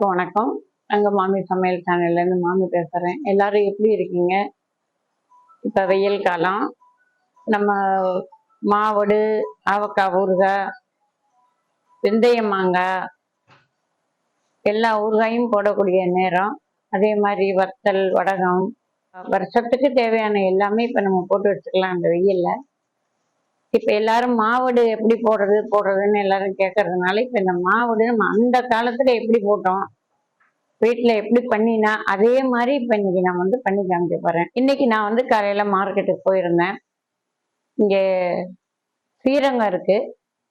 எல்லாருக்கும் வணக்கம். அங்க மாமி சமையல் சேனல்லேருந்து மாமி பேசுறேன். எல்லாரும் எப்படி இருக்கீங்க? இப்ப வெயில் காலம். நம்ம மாவடு ஆவக்காய் ஊறுகாய் வெந்தய மாங்காய் எல்லா ஊறுகாயும் போடக்கூடிய நேரம். அதே மாதிரி வத்தல் வடகம். வருஷத்துக்கு தேவையான எல்லாமே இப்ப நம்ம போட்டு வச்சுக்கலாம் அந்த வெயில்ல. இப்ப எல்லாரும் மாவடு எப்படி போடுறது போடுறதுன்னு எல்லாரும் கேட்கறதுனால இப்ப இந்த மாவடு நம்ம அந்த காலத்துல எப்படி போட்டோம் வீட்டுல எப்படி பண்ணினா அதே மாதிரி இப்ப இன்னைக்கு நான் வந்து பண்ணி காமிக்க போறேன். இன்னைக்கு நான் வந்து காலையில மார்க்கெட்டுக்கு போயிருந்தேன். இங்க ஸ்ரீரங்கம் இருக்கு.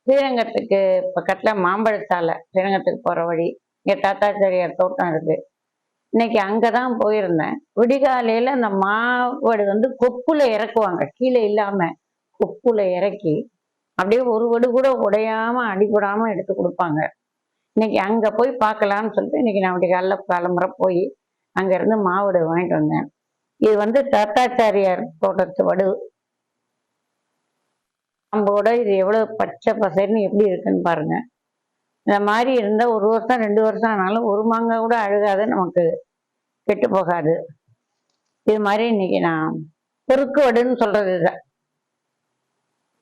ஸ்ரீரங்கத்துக்கு பக்கத்துல மாம்பழத்தாலை ஸ்ரீரங்கத்துக்கு போற வழி. இங்க தாத்தாச்சாரியார் தோட்டம் இருக்கு. இன்னைக்கு அங்கதான் போயிருந்தேன். விடிகாலையில அந்த மாவடு வந்து கொப்புல இறக்குவாங்க. கீழே இல்லாம கொப்புல இறக்கி அப்படியே ஒரு வடு கூட உடையாம அடிபடாம எடுத்து கொடுப்பாங்க. இன்னைக்கு அங்க போய் பார்க்கலாம்னு சொல்லிட்டு இன்னைக்கு நான் அப்படி காலைல கிளம்புற போய் அங்க இருந்து மாவடு வாங்கிட்டு வந்தேன். இது வந்து தத்தாச்சாரியார் தோட்டத்து வடு. நம்மளோட இது எவ்வளவு பச்சை பசைன்னு எப்படி இருக்குன்னு பாருங்க. இந்த மாதிரி இருந்தா ஒரு வருஷம் ரெண்டு வருஷம் ஆனாலும் ஒரு மாங்காய் கூட அழுகாது நமக்கு கெட்டு போகாது. இது மாதிரி இன்னைக்கு நான் பொறுக்கு வடுன்னு சொல்றது இதை.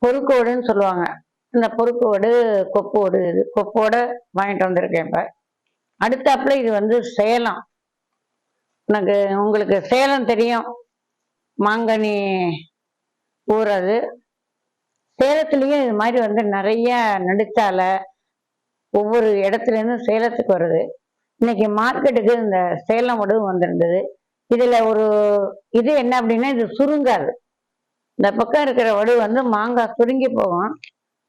பொறுக்கோடுன்னு சொல்லுவாங்க. இந்த பொறுக்கோடு கொப்போடு இது கொப்போட வாங்கிட்டு வந்திருக்கேன் இப்போ. அடுத்தாப்புல இது வந்து சேலம். எனக்கு உங்களுக்கு சேலம் தெரியும். மாங்கனி ஊர் அது. சேலத்துலேயும் இது மாதிரி வந்து நிறைய நடுச்சாலை ஒவ்வொரு இடத்துல சேலத்துக்கு வருது. இன்னைக்கு மார்க்கெட்டுக்கு இந்த சேலம் வடுவும் வந்திருந்தது. இதில் ஒரு இது என்ன அப்படின்னா இது சுருங்காது. இந்த பக்கம் இருக்கிற வடு வந்து மாங்காய் சுருங்கி போகும்.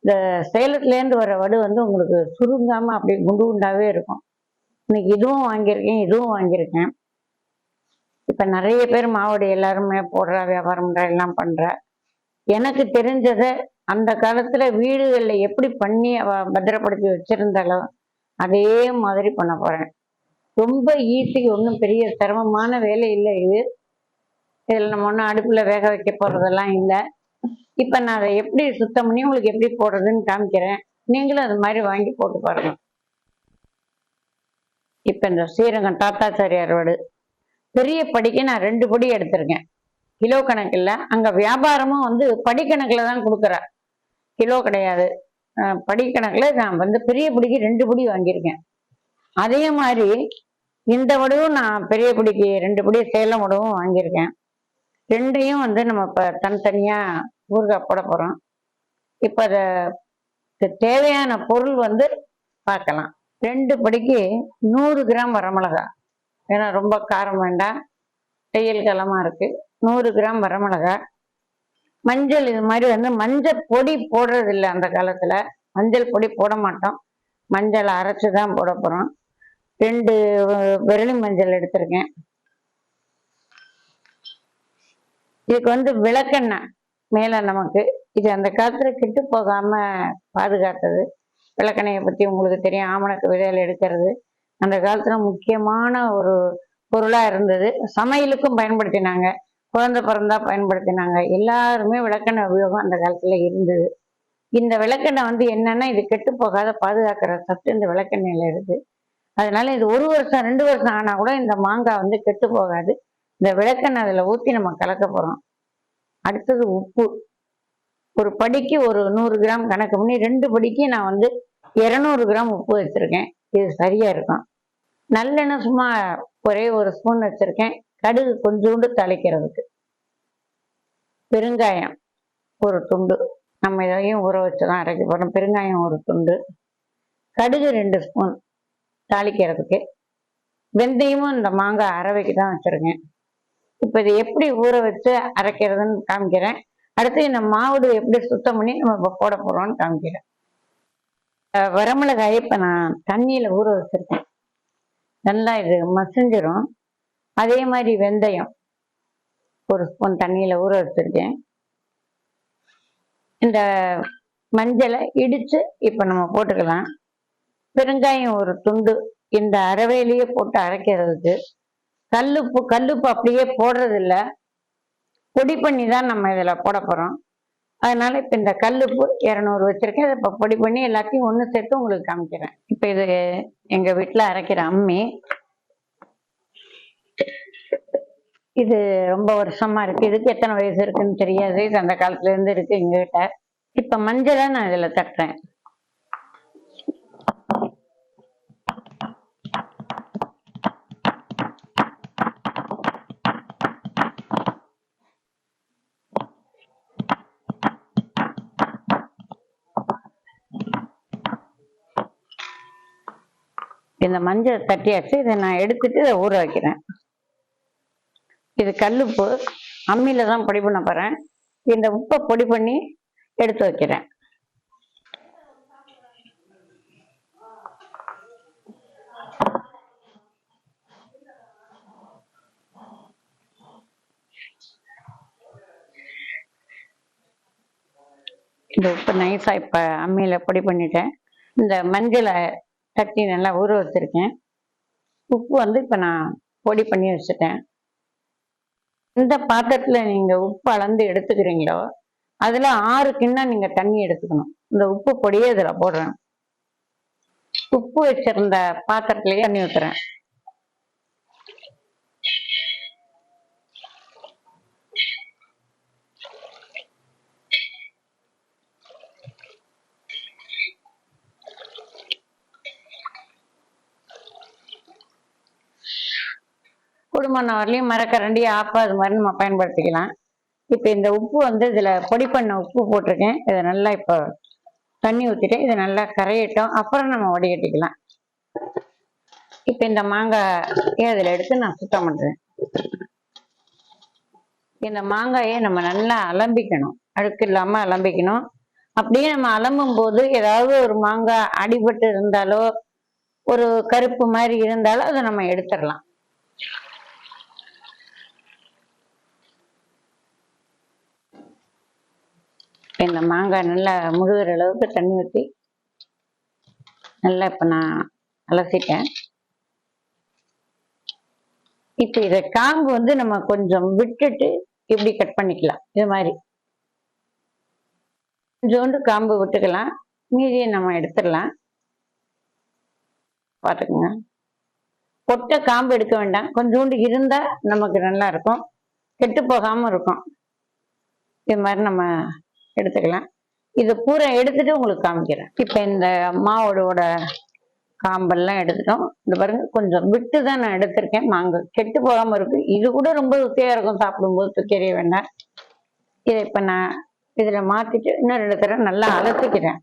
இந்த சேலத்துலேருந்து வர வடு வந்து உங்களுக்கு சுருங்காமல் அப்படியே குண்டு குண்டாகவே இருக்கும். இன்னைக்கு இதுவும் வாங்கியிருக்கேன் இதுவும் வாங்கியிருக்கேன். இப்போ நிறைய பேர் மாவடி எல்லாருமே போடுறா வியாபாரம் பண்றா எல்லாம் பண்ணுற எனக்கு தெரிஞ்சதை அந்த காலத்தில் வீடுகளில் எப்படி பண்ணி அவ பத்திரப்படுத்தி வச்சிருந்தாலோ அதே மாதிரி பண்ண போகிறேன் ரொம்ப ஈஸி ஒன்றும் பெரிய சிரமமான வேலை இல்லை இது. இதில் நம்ம ஒன்றும் அடுப்பில் வேக வைக்க போகிறதெல்லாம் இல்லை. இப்போ நான் அதை எப்படி சுத்தம் பண்ணி உங்களுக்கு எப்படி போடுறதுன்னு காமிக்கிறேன். நீங்களும் அது மாதிரி வாங்கி போட்டு பாருங்க. இப்போ இந்த ஸ்ரீரங்கம் தாத்தாச்சாரியார் அறுவடு பெரிய படிக்கு நான் ரெண்டு படி எடுத்திருக்கேன். கிலோ கணக்கில் அங்கே வியாபாரமும் வந்து படிக்கணக்கில் தான் கொடுக்குறா. கிலோ கிடையாது. படிக்கணக்கில் நான் வந்து பெரிய பிடிக்கு ரெண்டு பிடி வாங்கியிருக்கேன். அதே மாதிரி இந்த வடவும் நான் பெரிய பிடிக்கு ரெண்டு பிடி சேலம் வடவும் வாங்கியிருக்கேன். ரெண்டையும் வந்து நம்ம இப்போ தனித்தனியாக ஊறுகாய் போட போகிறோம் இப்போ அதை தேவையான பொருள் வந்து பார்க்கலாம். ரெண்டு படிக்கு நூறு கிராம் வரமிளகா ஏன்னா ரொம்ப காரம் வேண்டாம். வெயில் காலமாக இருக்குது நூறு கிராம் வரமிளகா மஞ்சள் இது மாதிரி வந்து மஞ்சள் பொடி போடுறதில்லை அந்த காலத்தில். மஞ்சள் பொடி போட மாட்டோம். மஞ்சள் அரைச்சி தான் போட போகிறோம் ரெண்டு அஹ், விரலி மஞ்சள் எடுத்திருக்கேன். இதுக்கு வந்து விளக்கெண்ணெய் மேல நமக்கு. இது அந்த காலத்துல கெட்டு போகாம பாதுகாத்தது. விளக்கெண்ணையை பத்தி உங்களுக்கு தெரியும். ஆமணக்கு விதையில் எடுக்கிறது. அந்த காலத்துல முக்கியமான ஒரு பொருளா இருந்தது. சமையலுக்கும் பயன்படுத்தினாங்க. குழந்தை பிறந்தா பயன்படுத்தினாங்க. எல்லாருமே விளக்கெண்ணெய் உபயோகம் அந்த காலத்துல இருந்தது. இந்த விளக்கெண்ணெய் வந்து என்னன்னா இது கெட்டு போகாத பாதுகாக்கிற சத்து இந்த விளக்கெண்ணெயில இருக்கு. அதனால இது ஒரு வருஷம் ரெண்டு வருஷம் ஆனா கூட இந்த மாங்காய் வந்து கெட்டு போகாது. இந்த விளக்கெண்ணெய் அதில் ஊற்றி நம்ம கலக்க போகிறோம் அடுத்தது உப்பு. ஒரு படிக்கு ஒரு நூறு கிராம் கணக்கு பண்ணி ரெண்டு படிக்கு நான் வந்து இரநூறு கிராம் உப்பு வச்சுருக்கேன். இது சரியாக இருக்கும். நல்லெண்ணெய் சும்மா ஒரே ஒரு ஸ்பூன் வச்சுருக்கேன். கடுகு கொஞ்சோண்டு தாளிக்கிறதுக்கு. பெருங்காயம் ஒரு துண்டு. நம்ம இதையும் ஊற வச்சு தான் அரைக்க போகிறோம் பெருங்காயம் ஒரு துண்டு. கடுகு ரெண்டு ஸ்பூன் தாளிக்கிறதுக்கு. வெந்தயமும் இந்த மாங்காய் அரவைக்கு தான் வச்சுருக்கேன். இப்போ இதை எப்படி ஊற வச்சு அரைக்கிறதுன்னு காமிக்கிறேன். அடுத்து இந்த மாவுடு எப்படி சுத்தம் பண்ணி நம்ம இப்போ போட போகிறோம்னு காமிக்கிறேன். வரமிளகாயை இப்போ நான் தண்ணியில் ஊற வச்சுருக்கேன். நல்லா இது மசிஞ்சிரும். அதே மாதிரி வெந்தயம் ஒரு ஸ்பூன் தண்ணியில ஊற வச்சிருக்கேன். இந்த மஞ்சளை இடிச்சு இப்ப நம்ம போட்டுக்கலாம். பெருங்காயம் ஒரு துண்டு இந்த அரவையிலேயே போட்டு அரைக்கிறதுக்கு கல்லுப்பு கல்லுப்பு அப்படியே போடுறதில்ல. பொடி பண்ணி தான் நம்ம இதுல போட போறோம். அதனால இப்போ இந்த கல்லுப்பு இரநூறு வச்சிருக்கேன். இதை இப்போ பொடி பண்ணி எல்லாத்தையும் ஒன்று சேர்த்து உங்களுக்கு காமிக்கிறேன். இப்போ இது எங்க வீட்டில் அரைக்கிற அம்மி. இது ரொம்ப வருஷமா இருக்கு. இதுக்கு எத்தனை வயசு இருக்குன்னு தெரியாது. இது அந்த காலத்துல இருந்து இருக்கு எங்ககிட்ட. இப்ப மஞ்சளை நான் இதுல தட்டுறேன். இந்த மஞ்சள் தட்டியாச்சு இதை நான் எடுத்துட்டு இதை ஊற வைக்கிறேன். இது கல்லுப்பு அம்மியில தான் பொடி பண்ண போறேன். இந்த உப்பை பொடி பண்ணி எடுத்து வைக்கிறேன். இந்த உப்பு நைஸாக இப்ப அம்மியில பொடி பண்ணிட்டேன். இந்த மஞ்சளை தட்டி நல்லா ஊற வச்சுருக்கேன். உப்பு வந்து இப்போ நான் பொடி பண்ணி வச்சுட்டேன். எந்த பாத்திரத்தில் நீங்கள் உப்பு அளந்து எடுத்துக்கிறீங்களோ அதில் ஆறு கிண்ணம் நீங்கள் தண்ணி எடுத்துக்கணும். இந்த உப்பு பொடியே இதில் போடுறேன். உப்பு வச்சிருந்த பாத்திரத்துலேயே தண்ணி ஊத்துறேன். குடும்பம்னவர்லையும் மரக்கரண்டி ஆப்பா அது மாதிரி நம்ம பயன்படுத்திக்கலாம். இப்போ இந்த உப்பு வந்து இதில் பொடி பண்ண உப்பு போட்டிருக்கேன். இதை நல்லா இப்போ தண்ணி ஊற்றிட்டு இதை நல்லா கரையட்டும். அப்புறம் நம்ம வடிகட்டிக்கலாம். இப்போ இந்த மாங்காயை அதில் எடுத்து நான் சுத்தம் பண்ணுறேன் இந்த மாங்காயை நம்ம நல்லா அலம்பிக்கணும். அழுக்கு இல்லாமல் அலம்பிக்கணும். அப்படியே நம்ம அலம்பும் போது ஏதாவது ஒரு மாங்காய் அடிபட்டு இருந்தாலோ ஒரு கருப்பு மாதிரி இருந்தாலோ அதை நம்ம எடுத்துடலாம். இந்த மாங்காய் நல்லா முழுகிற அளவுக்கு தண்ணி ஊற்றி நல்லா இப்போ நான் அலசிட்டேன். இப்போ இதை காம்பு வந்து நம்ம கொஞ்சம் விட்டுட்டு இப்படி கட் பண்ணிக்கலாம். இது மாதிரி. கொஞ்சோண்டு காம்பு விட்டுக்கலாம். மீதியை நம்ம எடுத்துடலாம். பார்த்துக்குங்க. கொட்டை காம்பு எடுக்க வேண்டாம். கொஞ்சோண்டு இருந்தால் நமக்கு நல்லா இருக்கும். கெட்டு போகாம இருக்கும். இது மாதிரி நம்ம எடுத்துக்கலாம். இது பூரா எடுத்துட்டு உங்களுக்கு காமிக்கிறேன். இப்போ இந்த மாவோட காம்பெல்லாம் எடுத்துட்டோம். இந்த பாருங்க கொஞ்சம் விட்டு தான் நான் எடுத்திருக்கேன். மாங்காய் கெட்டு போகாம இருக்கு. இது கூட ரொம்ப ருசியாக இருக்கும் சாப்பிடும்போது தூக்கி வேண்டாம் இதை இப்போ நான் இதுல மாத்திட்டு இன்னும் ரெண்டு தடவை நல்லா அலசிக்கிறேன்.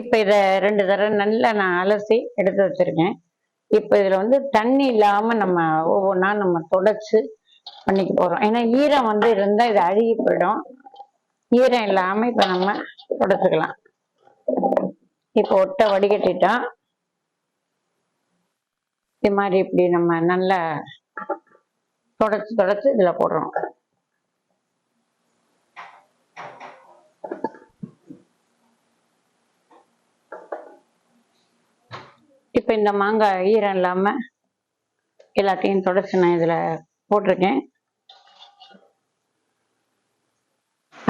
இப்போ இதை ரெண்டு தடவை நல்லா நான் அலசி எடுத்து வச்சிருக்கேன். இப்போ இதில் வந்து தண்ணி இல்லாமல் நம்ம ஒவ்வொன்றா நம்ம தொடச்சு பண்ணிக்க போகிறோம் ஏன்னா ஈரம் வந்து இருந்தால் இது அழுகி போயிடும். ஈரம் இல்லாமல் இப்போ நம்ம தொடச்சுக்கலாம் இப்போ ஒட்டை வடிகட்டிட்டோம். இது மாதிரி இப்படி நம்ம நல்லா தொடச்சு தொடச்சு இதில் போடுறோம். இப்போ இந்த மாங்காய் ஈரம் இல்லாம எல்லாத்தையும் தொடச்சு நான் இதுல போட்டிருக்கேன்.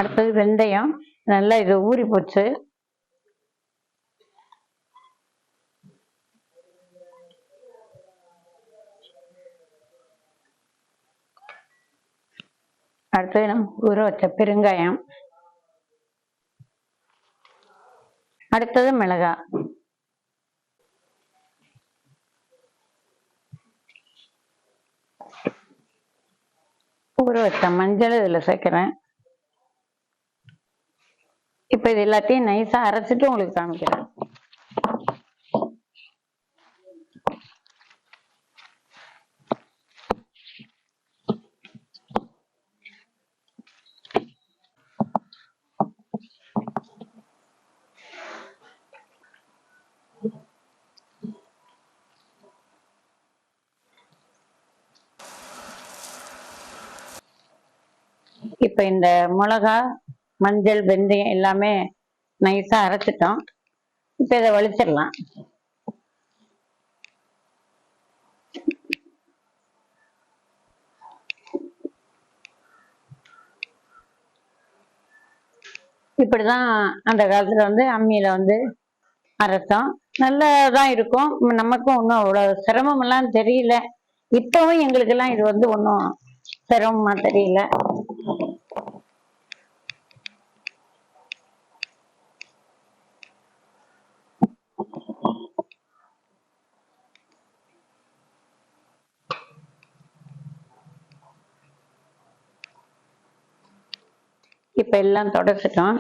அடுத்தது வெந்தயம். நல்லா இது ஊறி போச்சு. அடுத்தது நம்ம ஊற வச்ச பெருங்காயம். அடுத்தது மிளகாய் ஊற வச்ச மஞ்சள் இதில் சேர்க்குறேன். இப்போ இது எல்லாத்தையும் நைஸாக அரைச்சிட்டு உங்களுக்கு காமிக்கிறேன். இப்போ இந்த மிளகா மஞ்சள் வெந்தயம் எல்லாமே நைஸாக அரைச்சிட்டோம். இப்போ இதை வலிச்சிடலாம். இப்படி தான் அந்த காலத்தில் வந்து அம்மியில் வந்து அரைச்சோம். நல்லதான் இருக்கும். நமக்கும் ஒன்றும் அவ்வளோ சிரமமெல்லாம் தெரியல. இப்பவும் எங்களுக்கெல்லாம் இது வந்து ஒன்றும் சிரமமாக தெரியல. இப்ப எல்லாம் தொடச்சிட்டோம்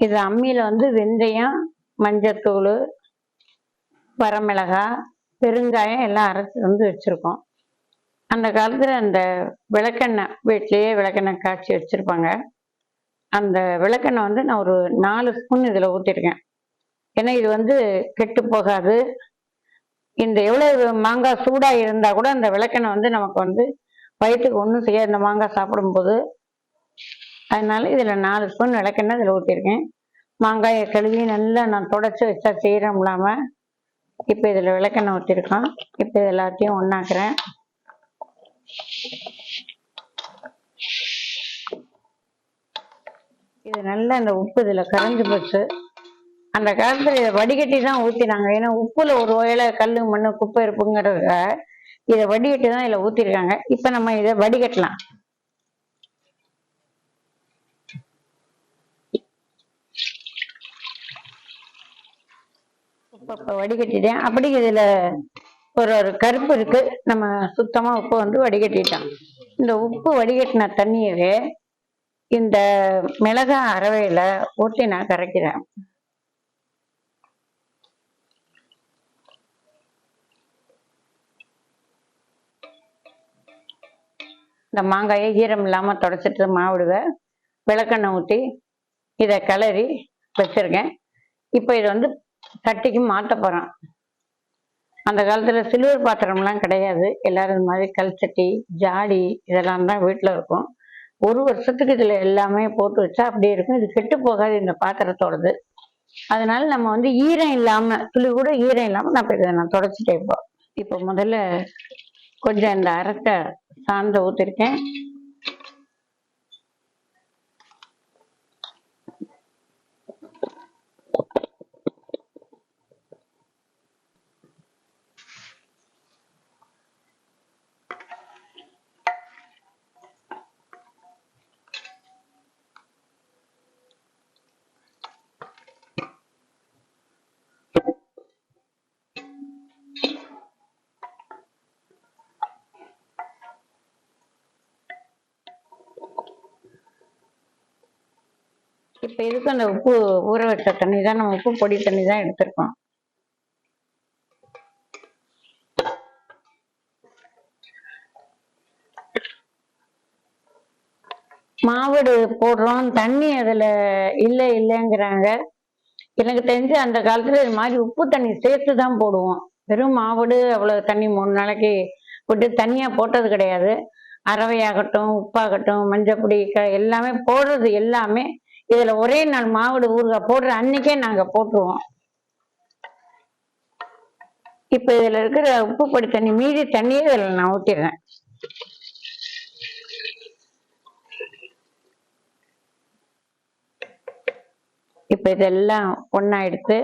இது அம்மியில வந்து வெந்தயம் மஞ்சத்தூள் வரமிளகா பெருங்காயம் எல்லாம் அரைச்சி வந்து வச்சிருக்கோம். அந்த காலத்துல அந்த விளக்கெண்ணெய் வீட்லயே விளக்கெண்ணெய் காய்ச்சி வச்சிருப்பாங்க. அந்த விளக்கெண்ணெய் வந்து நான் ஒரு நாலு ஸ்பூன் இதுல ஊத்திருக்கேன். ஏன்னா இது வந்து கெட்டு போகாது. இந்த எவ்வளவு மாங்காய் சூடா இருந்தா கூட அந்த விளக்கெண்ணெய் வந்து நமக்கு வந்து வயிற்றுக்கு ஒன்றும் செய்யாது. இந்த மாங்காய் சாப்பிடும்போது அதனால இதுல நாலு ஸ்பூன் விளக்கெண்ணெய் இதுல ஊத்திருக்கேன். மாங்காயை கழுவி நல்லா நான் தொடச்சி வச்சா செய்யறோம் இல்லாம இப்ப இதுல விளக்கெண்ணெய் ஊத்திருக்கோம். இப்ப இது எல்லாத்தையும் ஒன்றாக்குறேன் இது நல்லா இந்த உப்பு இதுல கரைஞ்சி போச்சு. அந்த காலத்துல இதை வடிகட்டி தான் ஊத்தினாங்க. ஏன்னா உப்புல ஒரு வகையில கல்லு மண்ணு குப்பை இருப்புங்கிறத இதை வடிகட்டி தான் இதுல ஊத்திருக்காங்க. இப்ப நம்ம இதை வடிகட்டலாம். இப்போ வடிகட்டிட்டேன். அப்படி இதுல ஒரு ஒரு கருப்பு இருக்கு. நம்ம சுத்தமா உப்பு வந்து வடிகட்டிட்டோம். இந்த உப்பு வடிகட்டின தண்ணியவே இந்த மிளகா அரவையில ஊற்றி நான் கரைக்கிறேன். இந்த மாங்காயை ஈரம் இல்லாம தொடச்சிட்டு மாவிடுவேன் விளக்கெண்ணெய் ஊற்றி இதை கிளறி வச்சிருக்கேன். இப்போ இதை வந்து சட்டிக்கு மாட்ட போறேன். அந்த காலத்துல சில்வர் பாத்திரம்லாம் கிடையாது. எல்லாரும் இந்த மாதிரி கல் சட்டி ஜாடி இதெல்லாம் தான் வீட்டில் இருக்கும். ஒரு வருஷத்துக்கு இதுல எல்லாமே போட்டு வச்சா அப்படியே இருக்கும். இது கெட்டு போகாது இந்த பாத்திரத்தோடது. அதனால நம்ம வந்து ஈரம் இல்லாம துளி கூட ஈரம் இல்லாம நான் இப்ப இதை நான் தொடச்சிட்டே இப்போ. இப்போ முதல்ல கொஞ்சம் இந்த அரைச்ச சாந்த ஊத்திருக்கேன். இப்ப இதுக்கு அந்த உப்பு ஊற வச்ச தண்ணி தான் நம்ம உப்பு பொடி தண்ணி தான் எடுத்திருக்கோம். மாவடு போடுறோம். தண்ணி அதுல இல்ல இல்லைங்கிறாங்க. எனக்கு தெரிஞ்சு அந்த காலத்துல இது மாதிரி உப்பு தண்ணி சேர்த்து தான் போடுவோம். வெறும் மாவடு அவ்வளவு தண்ணி மூணு நாளைக்கு போட்டு தனியா போட்டது கிடையாது. அரவையாகட்டும் உப்பாகட்டும் மஞ்சப்பொடி க- எல்லாமே போடுறது எல்லாமே இதுல ஒரே நாள் மாவுடு ஊறுகாய் போடுற அன்னைக்கே நாங்க போட்டுருவோம். இப்ப இதுல இருக்கிற உப்பு பொடி தண்ணி மீதி தண்ணியே இதுல நான் ஊத்திடுறேன். இப்ப இதெல்லாம் ஒன்னா எடுத்து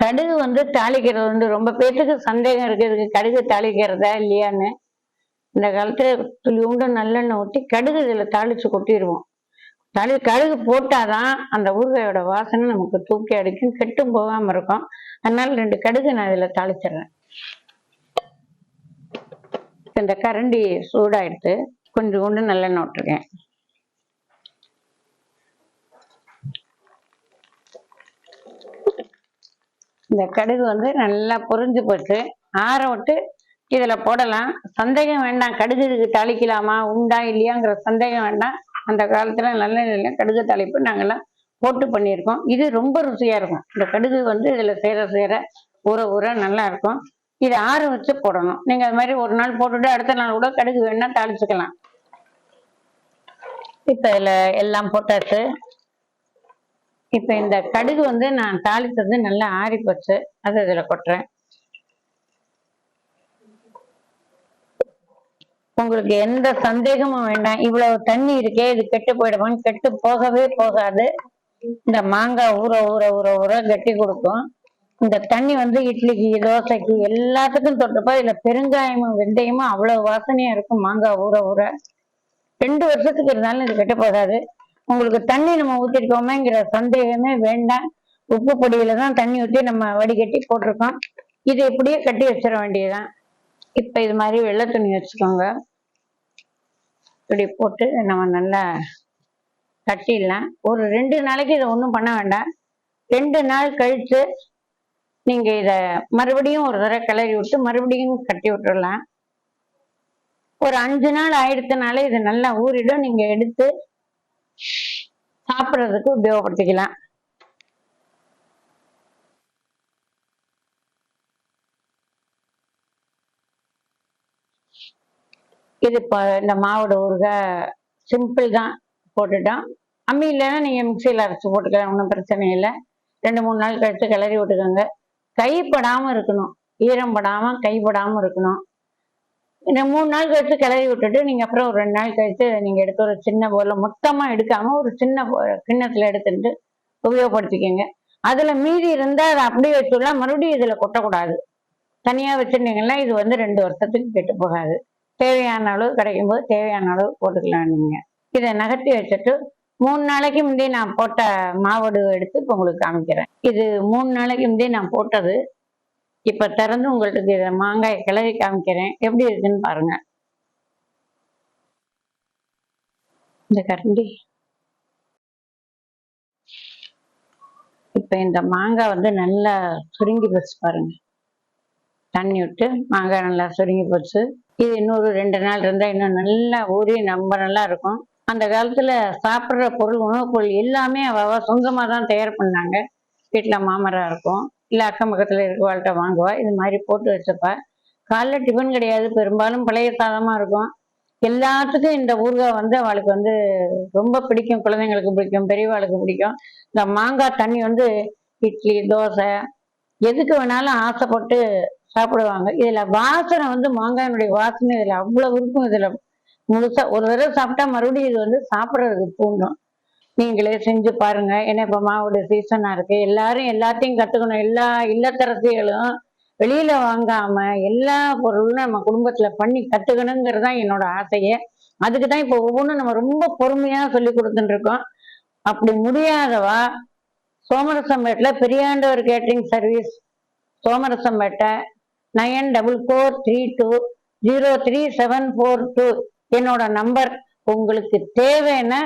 கடுகு வந்து தாளிக்கிறது வந்து ரொம்ப பேத்துக்கு சந்தேகம் இருக்கு. இதுக்கு கடுகு தாளிக்கிறதா இல்லையான்னு. இந்த காலத்துல உண்டு நல்லெண்ணெய் ஊற்றி கடுகு இதில் தாளிச்சு கொட்டிடுவோம் தாளி கடுகு போட்டாதான் அந்த ஊறுகாயோட வாசனை நமக்கு தூக்கி அடிக்கும் கெட்டும் போகாம இருக்கும். அதனால ரெண்டு கடுகு நான் இதில் தாளிச்சிடுறேன். இந்த கரண்டி சூடாயிடுத்து கொஞ்சம் கொண்டு நல்லெண்ணெய் விட்டுருக்கேன். இந்த கடுகு வந்து நல்லா பொரிஞ்சு போச்சு. ஆற விட்டு இதுல போடலாம். சந்தேகம் வேண்டாம். கடுகு இதுக்கு தாளிக்கலாமா? உண்டா இல்லையாங்கிற சந்தேகம் வேண்டாம். அந்த காலத்துல நல்ல நிலையில் கடுகு தாளிப்பு நாங்கெல்லாம் போட்டு பண்ணியிருக்கோம். இது ரொம்ப ருசியா இருக்கும். இந்த கடுகு வந்து இதுல சேர சேர ஊற ஊற நல்லா இருக்கும். இதை ஆற வச்சு போடணும். நீங்க அது மாதிரி ஒரு நாள் போட்டுட்டு அடுத்த நாள் கூட கடுகு வேணா தாளிச்சுக்கலாம். இப்ப இதுல எல்லாம் போட்டாச்சு. இப்ப இந்த கடுகு வந்து நான் தாளித்தது நல்லா ஆறி போச்சு அதை இதுல கொட்டுறேன். உங்களுக்கு எந்த சந்தேகமும் வேண்டாம். இவ்வளவு தண்ணி இருக்கே இது கெட்டு போயிடுமான்னு கெட்டு போகவே போகாது. இந்த மாங்காய் ஊற ஊற ஊற ஊற கட்டி கொடுக்கும். இந்த தண்ணி வந்து இட்லிக்கு தோசைக்கு எல்லாத்துக்கும் தொட்டப்போ. இதுல பெருங்காயமும் வெந்தயமும் அவ்வளவு வாசனையா இருக்கும் மாங்காய் ஊற ஊற. ரெண்டு வருஷத்துக்கு இருந்தாலும் இது கெட்டு போகாது. உங்களுக்கு தண்ணி நம்ம ஊத்திருக்கோமேங்கிற சந்தேகமே வேண்டாம். உப்பு பொடியில தான் தண்ணி ஊற்றி நம்ம வடிகட்டி போட்டிருக்கோம். இது இப்படியே கட்டி வச்சிட வேண்டியதுதான். இப்ப இது மாதிரி வெள்ளை துணி வச்சுக்கோங்க. இப்படி போட்டு நம்ம நல்லா கட்டிடலாம். ஒரு ரெண்டு நாளைக்கு இதை ஒன்றும் பண்ண வேண்டாம். ரெண்டு நாள் கழித்து நீங்கள் இதை மறுபடியும் ஒரு தடவை கிளறி விட்டு மறுபடியும் கட்டி விட்டுறலாம் ஒரு அஞ்சு நாள் ஆயிடுத்துனால இது நல்லா ஊறிடும். நீங்கள் எடுத்து சாப்பிட்றதுக்கு உபயோகப்படுத்திக்கலாம். இது இப்போ இந்த மாவோட ஊறுகாய் சிம்பிள் தான் போட்டுட்டோம். அம்மி இல்லைன்னா நீங்கள் மிக்சியில் அரைச்சி போட்டுக்கலாம் ஒன்றும் பிரச்சனை இல்லை. ரெண்டு மூணு நாள் கழித்து கிளறி விட்டுக்கோங்க. கைப்படாமல் இருக்கணும். ஈரம் படாமல் கைப்படாமல் இருக்கணும். இந்த மூணு நாள் கழித்து கிளறி விட்டுட்டு நீங்கள் அப்புறம் ஒரு ரெண்டு நாள் கழித்து நீங்கள் எடுத்து ஒரு சின்ன போல மொத்தமாக எடுக்காமல் ஒரு சின்ன கிண்ணத்தில் எடுத்துட்டு உபயோகப்படுத்திக்கோங்க. அதில் மீதி இருந்தால் அதை அப்படியே வச்சுடலாம். மறுபடியும் இதில் கொட்டக்கூடாது. தனியாக வச்சுருந்தீங்கன்னா இது வந்து ரெண்டு வருஷத்துக்கு கெட்டு போகாது. தேவையான அளவு கிடைக்கும் போது தேவையான அளவு போட்டுக்கலாம் நீங்கள் இதை நகர்த்தி வச்சுட்டு மூணு நாளைக்கு முந்தைய நான் போட்ட மாவடு எடுத்து இப்போ உங்களுக்கு காமிக்கிறேன். இது மூணு நாளைக்கு முந்தைய நான் போட்டது. இப்போ திறந்து உங்களுக்கு இதை மாங்காய் கிளவி காமிக்கிறேன். எப்படி இருக்குன்னு பாருங்க. இந்த கரண்டி. இப்போ இந்த மாங்காய் வந்து நல்லா சுருங்கி போச்சு பாருங்க. தண்ணி விட்டு மாங்காய் நல்லா சுருங்கி போச்சு. இது இன்னொரு ரெண்டு நாள் இருந்தால் இன்னும் நல்லா ஊறி ரொம்ப நல்லா இருக்கும். அந்த காலத்தில் சாப்பிட்ற பொருள் உணவுப் பொருள் எல்லாமே அவ சொந்தமாக தான் தயார் பண்ணாங்க. வீட்டில் மாமரம் இருக்கும். இல்லை அக்கம் பக்கத்தில் இருக்கவாள்கிட்ட வாங்குவா. இது மாதிரி போட்டு வச்சப்ப. காலைல டிஃபன் கிடையாது. பெரும்பாலும் பழைய சாதமாக இருக்கும். எல்லாத்துக்கும் இந்த ஊறுகாய் வந்து அவளுக்கு வந்து ரொம்ப பிடிக்கும். குழந்தைங்களுக்கு பிடிக்கும். பெரியவாளுக்கு பிடிக்கும். இந்த மாங்காய் தண்ணி வந்து இட்லி தோசை எதுக்கு வேணாலும் ஆசைப்பட்டு சாப்பிடுவாங்க. இதுல வாசனை வந்து மாங்காயினுடைய வாசனை இதுல அவ்வளவு இருக்கும். இதுல முழுசா ஒரு தடவை சாப்பிட்டா மறுபடியும் இது வந்து சாப்பிட்றதுக்கு தூண்டும் நீங்களே செஞ்சு பாருங்க. ஏன்னா இப்ப மாவோட சீசனா இருக்கு. எல்லாரும் எல்லாத்தையும் கத்துக்கணும். எல்லா இல்லத்தரசிகளும் வெளியில வாங்காம எல்லா பொருளும் நம்ம குடும்பத்துல பண்ணி கத்துக்கணுங்கிறது தான் என்னோட ஆசையே. அதுக்கு தான் இப்போ ஒவ்வொன்றும் நம்ம ரொம்ப பொறுமையா சொல்லி கொடுத்துட்டு இருக்கோம். அப்படி முடியாதவா சோமரசம்பேட்டில் Periyandavar catering service Somarasampettai nine double four three two zero three seven four two என்னோட நம்பர் உங்களுக்கு தேவைன்னா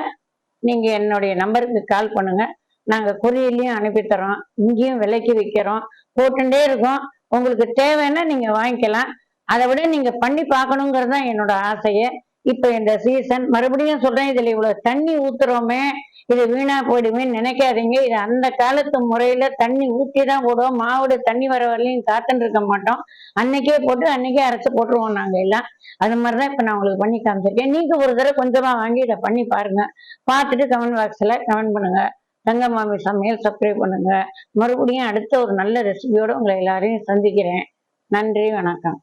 நீங்கள் என்னுடைய நம்பருக்கு கால் பண்ணுங்கள் நாங்கள் குறியிலையும் அனுப்பித்தரோம் இங்கேயும் விலைக்கு விற்கிறோம் போட்டுட்டே இருக்கோம். உங்களுக்கு தேவைன்னா நீங்கள் வாங்கிக்கலாம். அதை விட நீங்கள் பண்ணி பார்க்கணுங்கிறது தான் என்னோட ஆசையை. இப்போ இந்த சீசன் மறுபடியும் சொல்கிறேன் இதில் இவ்வளோ தண்ணி ஊற்றுறோமே இது வீணா போயிடுமே நினைக்காதீங்க. இது அந்த காலத்து முறையில தண்ணி ஊற்றி தான் போடுவோம். மாவோட தண்ணி வர வரலையும் காத்துன்னு இருக்க மாட்டோம். அன்னைக்கே போட்டு அன்னைக்கே அரைச்சு போட்டுருவோம் நாங்க எல்லாம். அது மாதிரிதான் இப்ப நான் உங்களுக்கு பண்ணி காமிச்சிருக்கேன். நீங்க ஒரு தடவை கொஞ்சமா வாங்கி இதை பண்ணி பாருங்க. பார்த்துட்டு கமெண்ட் பாக்ஸ்ல கமெண்ட் பண்ணுங்க. தங்கமாமி சமையல் சப்ஸ்கிரைப் பண்ணுங்க. மறுபடியும் அடுத்த ஒரு நல்ல ரெசிபியோட உங்களை எல்லாரையும் சந்திக்கிறேன். நன்றி வணக்கம்.